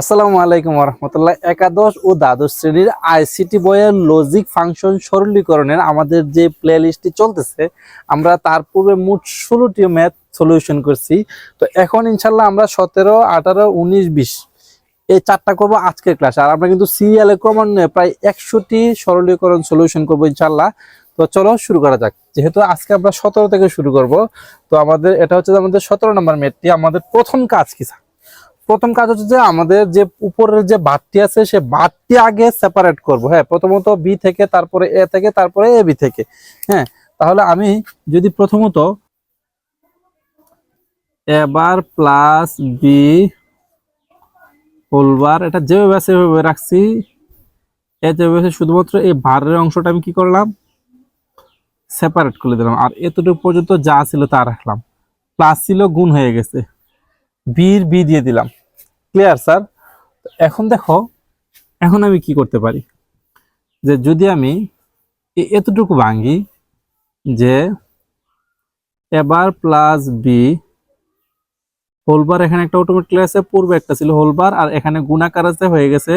আসসালামু আলাইকুম রহমতুল্লাহ একাদশ ও দ্বাদশ শ্রেণির আইসিটি বইয়ের লজিক ফাংশন সরলীকরণের আমাদের যে প্লে লিস্টটি চলতেছে, আমরা তার পূর্বে মোট ষোলোটি ম্যাথ সলিউশন করছি। তো এখন ইনশাল্লাহ আমরা সতেরো, আঠারো, উনিশ, বিশ, এই চারটা করব আজকের ক্লাস আর আমরা কিন্তু সিরিয়ালে ক্রমান্বয়ে প্রায় একশোটি সরলীকরণ সলিউশন করব ইনশাল্লাহ। তো চলো শুরু করা যাক। যেহেতু আজকে আমরা সতেরো থেকে শুরু করব, তো আমাদের, এটা হচ্ছে আমাদের সতেরো নম্বর ম্যাথটি আমাদের প্রথম কাজ কি? প্রথম কাজ হচ্ছে যে আমাদের যে উপরের যে বারটি আছে, সে বারটি আগে সেপারেট করব। হ্যাঁ প্রথমত বি থেকে, তারপরে এ থেকে, তারপরে এ বি থেকে। হ্যাঁ তাহলে আমি যদি প্রথমত এবার প্লাস বি হোলবার এটা যেভাবে আছে সেভাবে রাখছি। এ যেভাবে শুধুমাত্র এই বারের অংশটা আমি কি করলাম? সেপারেট করে দিলাম। আর এতটুকু পর্যন্ত যা ছিল তা রাখলাম। প্লাস ছিল গুণ হয়ে গেছে। বির বি দিয়ে দিলাম। ক্লিয়ার স্যার এখন দেখো, এখন আমি কি করতে পারি? যে যদি আমি এতটুকু ভাঙি যে এবার প্লাস বি হোলবার এখানে একটা অটোমেটিক আছে, পূর্বে একটা ছিল হোলবার আর এখানে গুণাকার আছে, হয়ে গেছে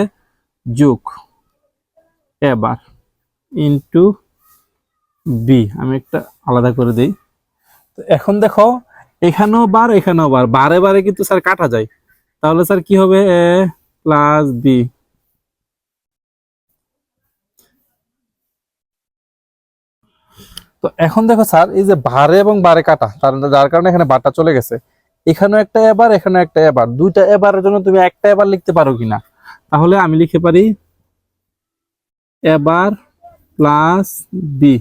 যোগ। এবার ইনটু বি আমি একটা আলাদা করে দিই। তো এখন দেখো, এখানেও বার এখানেও বার বারে বারে কিন্তু স্যার কাটা যায়। তাহলে স্যার কি হবে? এ প্লাস বি তো এখন দেখো স্যার এই যে বারে এবং বারে কাটা তার যার কারণে এখানে বারটা চলে গেছে এখানেও একটা এবার এখানেও একটা এবার দুইটা এবারের জন্য তুমি একটা এবার লিখতে পারো কিনা? তাহলে আমি লিখে পারি এবার প্লাস বি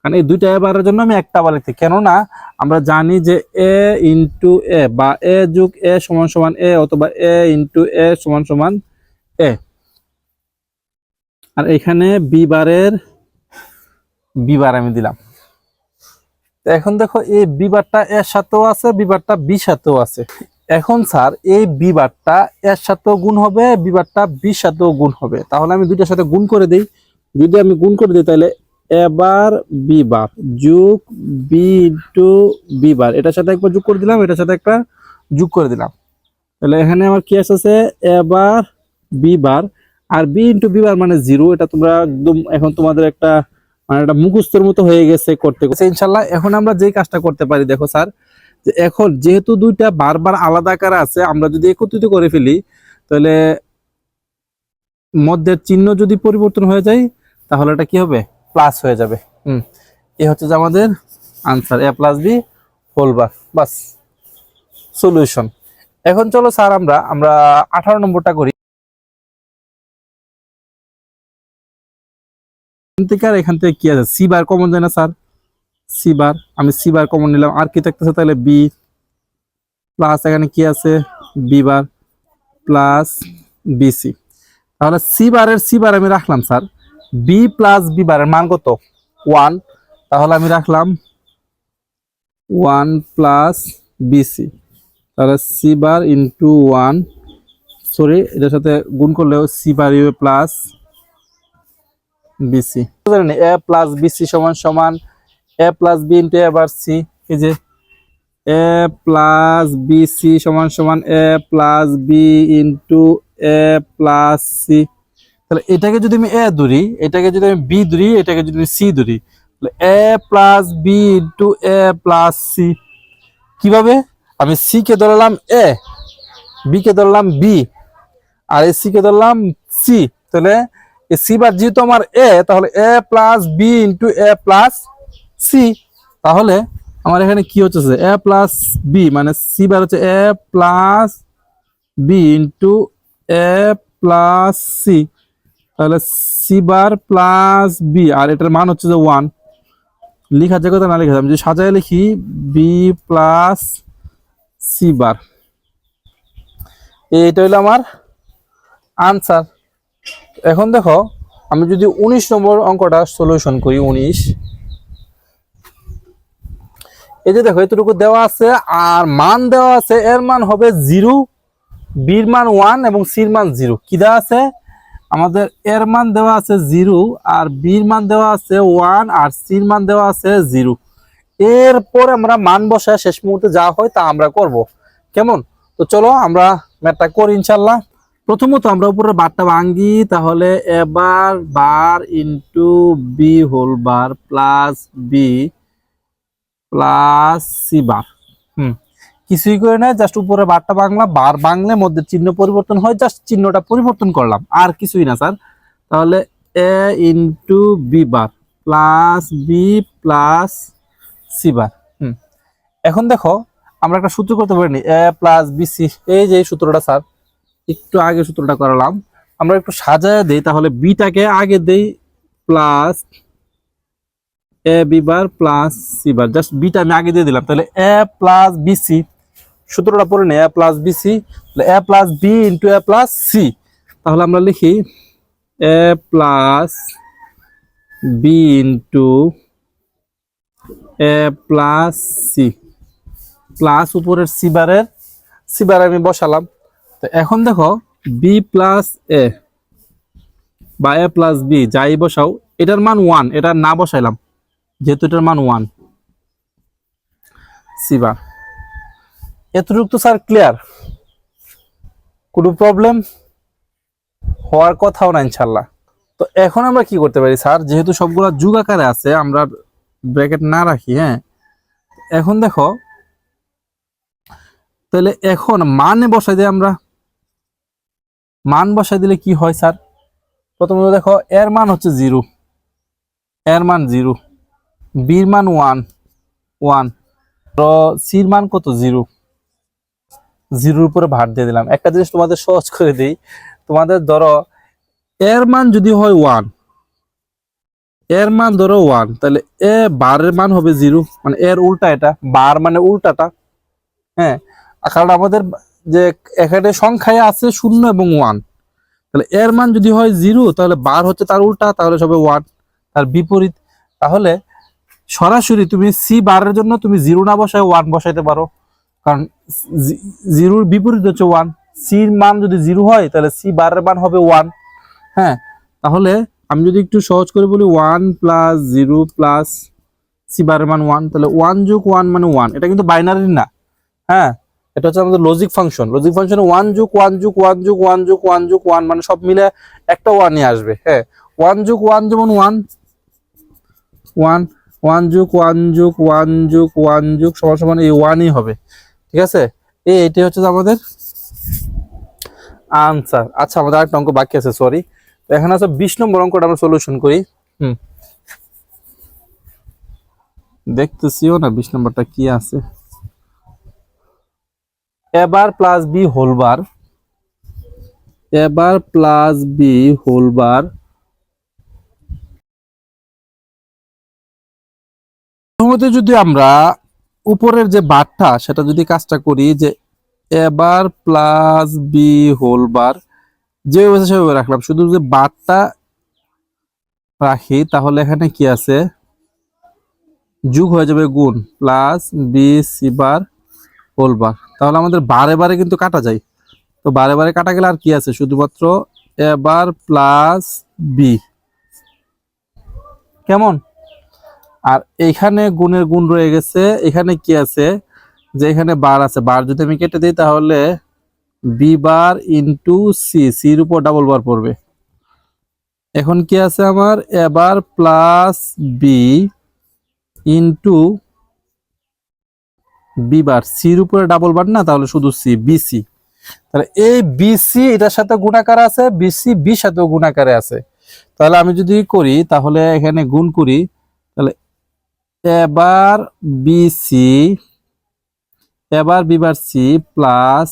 কারণ এই দুইটা এবারের জন্য আমি একটা আবার কেননা আমরা জানি যে এ ইন্টু এ বা এ যুগ এ সমান সমান এ অথবা এ ইন্টু এ সমান সমান এ আর এখানে বি বারের বি বার আমি দিলাম। এখন দেখো এই বিবারটা এর সাথেও আছে বিবারটা বি সাথেও আছে। এখন স্যার, এই বিবারটা এর সাথেও গুণ হবে বিবারটা বি সাথেও গুণ হবে। তাহলে আমি দুইটার সাথে গুণ করে দিই। যদি আমি গুণ করে দিই, তাহলে এবার বিবার, যোগ বি ইন্টু বিবার। এটার সাথে একবার যোগ করে দিলাম, এটার সাথে একটা যোগ করে দিলাম। তাহলে এখানে আমার কি আসছে এবার বিবার। আর বি ইন্টু বিবার মানে জিরো, এটা তোমরা একদম এখন তোমাদের একটা মানে একটা মুখস্থর মতো হয়ে গেছে করতে করতে। ইনশাল্লাহ এখন আমরা যে কাজটা করতে পারি, দেখো স্যার, যে এখন যেহেতু দুইটা বারবার আলাদা আকারে আছে, আমরা যদি একত্রিত করে ফেলি, তাহলে মধ্যের চিহ্ন যদি পরিবর্তন হয়ে যায়, তাহলে এটা কি হবে? প্লাস হয়ে যাবে। হুম। এ হচ্ছে যে আমাদের answer A plus B whole bar bus solution এখন চলো স্যার আমরা আমরা আঠারো নম্বরটা করি। এখান থেকে আর এখান থেকে কি আছে? সি বার কমন যায় না স্যার সি বার আমি সি বার কমন নিলাম। আর কি থাকতেছে তাহলে বি প্লাস এখানে কি আছে? বি বার প্লাস বিসি তাহলে সি বারের সি বার আমি রাখলাম স্যার বি প্লাস বি বারের মান কত? ওয়ান তাহলে আমি রাখলাম ওয়ান প্লাস বিসি তাহলে C bar into one sorry এটার সাথে গুণ করলেও C bar U plus BC জানেন এ প্লাস বিসি সমান সমান A plus B into A bar C এই যে এ প্লাস বিসি সমান সমান A plus B into A plus C তাহলে এটাকে যদি আমি এ ধরি, এটাকে যদি আমি বি ধরি, এটাকে যদি আমি সি ধরি, তাহলে A plus B into A plus C. কীভাবে? আমি সি কে ধরলাম এ, বি কে ধরলাম B, R A C K ধরলাম সি। তাহলে এ সি বার যেহেতু আমার এ, তাহলে A plus B into A plus C. তাহলে আমার এখানে কি হচ্ছে? এ প্লাস বি মানে সি বার হচ্ছে A plus B into A plus C. তাহলে সি বার প্লাস বি আর এটার মান হচ্ছে যে ওয়ান লিখা যে কথা না লিখা। আমি যদি সাজায় লিখি বি প্লাস সি বার এইটা হইল আমার আনসার এখন দেখো, আমি যদি উনিশ নম্বর অঙ্কটা সলিউশন করি, উনিশ। এই যে দেখো, এতটুকু দেওয়া আছে, আর মান দেওয়া আছে, এর মান হবে জিরো বির মান ওয়ান এবং সির মান জিরো কি দেওয়া আছে? আমাদের এর মান দেওয়া আছে জিরো আর বির মান দেওয়া আছে ওয়ান আর সির মান দেওয়া আছে জিরো। এরপর আমরা মান বসায় শেষ মুহূর্তে যা হয় তা আমরা করব। কেমন? তো চলো আমরা ম্যাথটা করি ইনশাল্লাহ প্রথমত আমরা উপরে বারটা ভাঙ্গি, তাহলে এবার bar into B whole bar plus B plus C bar hmm. কিছুই করে না জাস্ট উপরে বারটা বাংলা, বার বাংলে মধ্যে চিহ্ন পরিবর্তন হয় জাস্ট চিহ্নটা পরিবর্তন করলাম, আর কিছুই না স্যার। তাহলে A into B bar plus B plus C bar hmm. এখন দেখো, আমরা একটা সূত্র করতে পারিনি এ প্লাস বি সি এই যে সূত্রটা স্যার, একটু আগে সূত্রটা করালাম, আমরা একটু সাজায় দেই, তাহলে বিটাকে আগে দেই plus A B bar plus C bar just beta আমি আগে দিয়ে দিলাম, তাহলে এ প্লাস বি সি সূত্রটা পড়ে নেই A plus B C A plus B into A plus C তাহলে আমরা লিখি A plus B into A plus C plus উপরের সি বারের সি বার আমি বসালাম। তো এখন দেখো বি প্লাস এ বা এ প্লাস বি যাই বসাও, এটার মান ওয়ান এটা না বসাইলাম, যেহেতু এটার মান ওয়ান সি বার। এতটুকু তো স্যার ক্লিয়ার কোনো প্রবলেম হওয়ার কথাও না ইনশাল্লাহ তো এখন আমরা কি করতে পারি স্যার যেহেতু সবগুলা যুগ আকারে আছে, আমরা ব্র্যাকেট না রাখি হ্যাঁ? এখন দেখো, তাহলে এখন মানে বসাই দিই আমরা। মান বসাই দিলে কি হয় স্যার প্রথমত দেখো, এর মান হচ্ছে জিরো এর মান জিরো বির মান ওয়ান ওয়ান সির মান কত? জিরো জিরোর উপরে ভার দিয়ে দিলাম। একটা জিনিস তোমাদের সহজ করে দিই। তোমাদের ধরো, এর মান যদি হয় ওয়ানের মান ধরো ওয়ান তাহলে এ বারের মান হবে জিরো মানে এর উল্টা এটা, বার মানে উল্টাটা হ্যাঁ? কারণ আমাদের যে এখানে সংখ্যায় আছে শূন্য এবং ওয়ান তাহলে এর মান যদি হয় জিরো তাহলে বার হচ্ছে তার উল্টা, তাহলে সবে ওয়ান তার বিপরীত। তাহলে সরাসরি তুমি সি বারের জন্য তুমি জিরো না বসায় ওয়ান বসাইতে পারো। কারণ জিরোর বিপরীত হচ্ছে ওয়ান সির মান যদি জিরো হয় তাহলে সি বারের মান হবে ওয়ান হ্যাঁ তাহলে আমি যদি একটু সহজ করে বলি one plus zero plus C বারের মান ওয়ান তাহলে ওয়ান যোগ ওয়ান মানে ওয়ান এটা কিন্তু বাইনারি না হ্যাঁ এটা হচ্ছে আমাদের লজিক ফাংশন লজিক ফাংশনে ওয়ান যোগ ওয়ান যোগ ওয়ান যোগ ওয়ান যোগ ওয়ান যোগ ওয়ান মানে সব মিলে একটা ওয়ানই আসবে হ্যাঁ ওয়ান যোগ ওয়ান যেমন ওয়ান ওয়ান ওয়ান যোগ ওয়ান যোগ ওয়ান যোগ ওয়ান যোগ সমান সমান এই ওয়ানই হবে ঠিক আছে? এই এটি হচ্ছে আমাদের আনসার আচ্ছা আমাদের আরেকটা অঙ্ক বাকি আছে সরি তো এখানে আছে বিশ নম্বর অঙ্কটা আমরা সলিউশন করি। হুম। দেখতেছিও না বিশ নম্বরটা কি আছে। এবার প্লাস বি হোলবার এবার প্লাস বি হোলবার যদি আমরা উপরের যে বারটা, সেটা যদি কাজটা করি যে এবার প্লাস বি হোল বার যেভাবে সেভাবে রাখলাম। শুধু যে বারটা রাখি, তাহলে এখানে কি আছে? যুগ হয়ে যাবে গুণ plus B C bar whole bar তাহলে আমাদের বারে বারে কিন্তু কাটা যায়। তো বারে বারে কাটা গেলে আর কি আছে? শুধুমাত্র এবার প্লাস বি কেমন? আর এখানে গুণের গুণ রয়ে গেছে। এখানে কি আছে? যে এখানে বার আছে। বার যদি আমি কেটে দিই তাহলে বি বার ইন্টু সি সির উপর ডাবল বার পড়বে। এখন কি আছে আমার? এবার plus B into B bar সির উপরে ডাবল বার না? তাহলে শুধু সি বিসি তাহলে এই বিসি এটার সাথে গুণাকার আছে বিসি বি সাথেও গুণাকারে আছে। তাহলে আমি যদি করি, তাহলে এখানে গুণ করি এবার BC A bar B bar C plus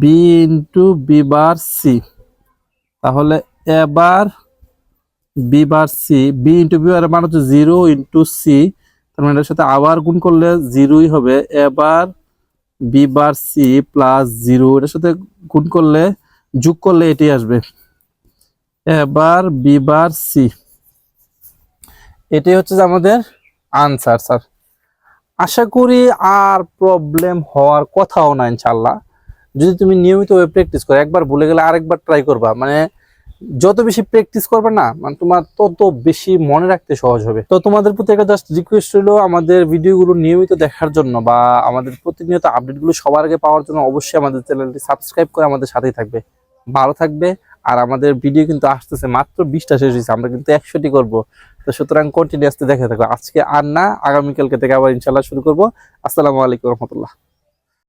B into B bar C তাহলে A bar B bar C B into B bar মান হচ্ছে জিরো ইন্টু সি তার মানে সাথে আবার গুণ করলে জিরোই হবে। এবার বিবার সি প্লাস জিরো এটার সাথে গুণ করলে, যোগ করলে এটি আসবে। এবার বিবার সি এটাই হচ্ছে যে আমাদের আনসার স্যার আশা করি আর প্রবলেম হওয়ার কথাও না ইনশাল্লাহ যদি তুমি নিয়মিত প্র্যাকটিস করো, একবার ভুলে গেলে আরেকবার ট্রাই করবা। মানে যত বেশি প্র্যাকটিস করবে না মানে তোমার তত বেশি মনে রাখতে সহজ হবে। তো তোমাদের প্রতি একটা জাস্ট রিকোয়েস্ট হলো আমাদের ভিডিওগুলো নিয়মিত দেখার জন্য বা আমাদের প্রতিনিয়ত আপডেটগুলো সবার আগে পাওয়ার জন্য অবশ্যই আমাদের চ্যানেলটি সাবস্ক্রাইব করে আমাদের সাথেই থাকবে। ভালো থাকবে আর আমাদের ভিডিও কিন্তু আসতেছে মাত্র বিশটা শেষ হয়েছে, আমরা কিন্তু একশোটি করব। তো সুতরাং কন্টিনিউসলি দেখে থাকব আজকে আর না, আগামীকালকে থেকে আবার ইনশাল্লাহ শুরু করব। আসসালামু আলাইকুম রহমতুল্লাহ।